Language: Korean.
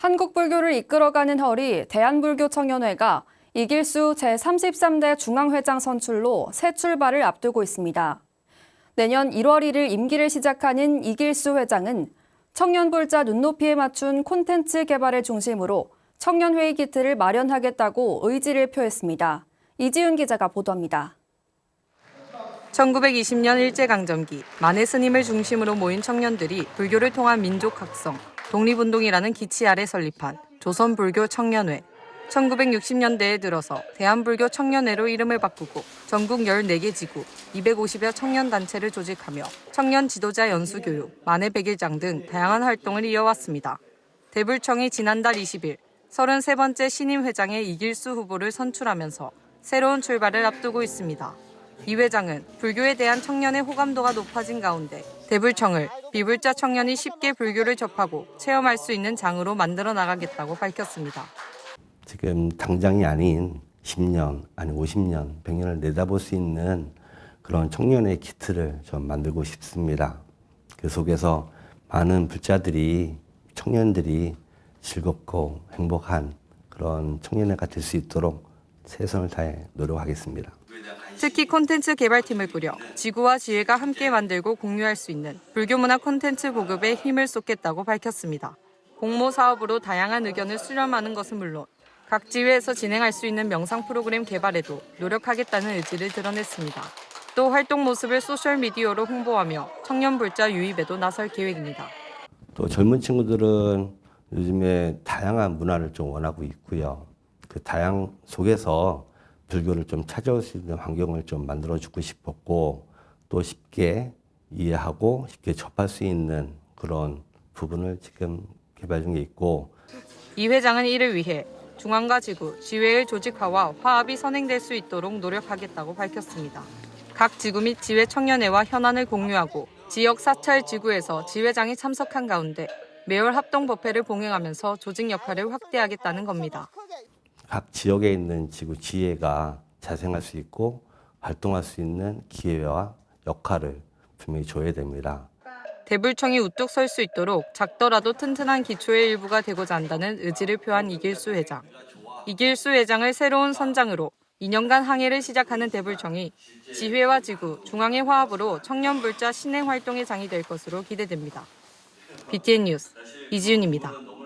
한국 불교를 이끌어가는 허리 대한불교 청년회가 이길수 제33대 중앙회장 선출로 새 출발을 앞두고 있습니다. 내년 1월 1일 임기를 시작하는 이길수 회장은 청년 불자 눈높이에 맞춘 콘텐츠 개발을 중심으로 청년회의 기틀을 마련하겠다고 의지를 표했습니다. 이지윤 기자가 보도합니다. 1920년 일제강점기 만해 스님을 중심으로 모인 청년들이 불교를 통한 민족 각성, 독립운동이라는 기치 아래 설립한 조선불교 청년회. 1960년대에 들어서 대한불교 청년회로 이름을 바꾸고 전국 14개 지구, 250여 청년 단체를 조직하며 청년 지도자 연수 교육, 만해 백일장 등 다양한 활동을 이어왔습니다. 대불청이 지난달 20일 33번째 신임 회장의 이길수 후보를 선출하면서 새로운 출발을 앞두고 있습니다. 이 회장은 불교에 대한 청년의 호감도가 높아진 가운데 대불청을 비불자 청년이 쉽게 불교를 접하고 체험할 수 있는 장으로 만들어 나가겠다고 밝혔습니다. 지금 당장이 아닌 10년, 아니 50년, 100년을 내다볼 수 있는 그런 청년의 기틀을 좀 만들고 싶습니다. 그 속에서 많은 불자들이, 청년들이 즐겁고 행복한 그런 청년회가 될 수 있도록 최선을 다해 노력하겠습니다. 특히 콘텐츠 개발팀을 꾸려 지구와 지혜가 함께 만들고 공유할 수 있는 불교문화 콘텐츠 보급에 힘을 쏟겠다고 밝혔습니다. 공모 사업으로 다양한 의견을 수렴하는 것은 물론 각 지회에서 진행할 수 있는 명상 프로그램 개발에도 노력하겠다는 의지를 드러냈습니다. 또 활동 모습을 소셜미디어로 홍보하며 청년 불자 유입에도 나설 계획입니다. 또 젊은 친구들은 요즘에 다양한 문화를 좀 원하고 있고요. 그 다양 속에서 불교를 좀 찾아올 수 있는 환경을 좀 만들어주고 싶었고 또 쉽게 이해하고 쉽게 접할 수 있는 그런 부분을 지금 개발 중에 있고 이 회장은 이를 위해 중앙과 지구, 지회의 조직화와 화합이 선행될 수 있도록 노력하겠다고 밝혔습니다. 각 지구 및 지회 청년회와 현안을 공유하고 지역 사찰 지구에서 지회장이 참석한 가운데 매월 합동 법회를 봉행하면서 조직 역할을 확대하겠다는 겁니다. 각 지역에 있는 지구 지혜가 자생할 수 있고 활동할 수 있는 기회와 역할을 분명히 줘야 됩니다. 대불청이 우뚝 설 수 있도록 작더라도 튼튼한 기초의 일부가 되고자 한다는 의지를 표한 이길수 회장. 이길수 회장을 새로운 선장으로 2년간 항해를 시작하는 대불청이 지회와 지구, 중앙의 화합으로 청년 불자 신행 활동의 장이 될 것으로 기대됩니다. BTN 뉴스 이지윤입니다.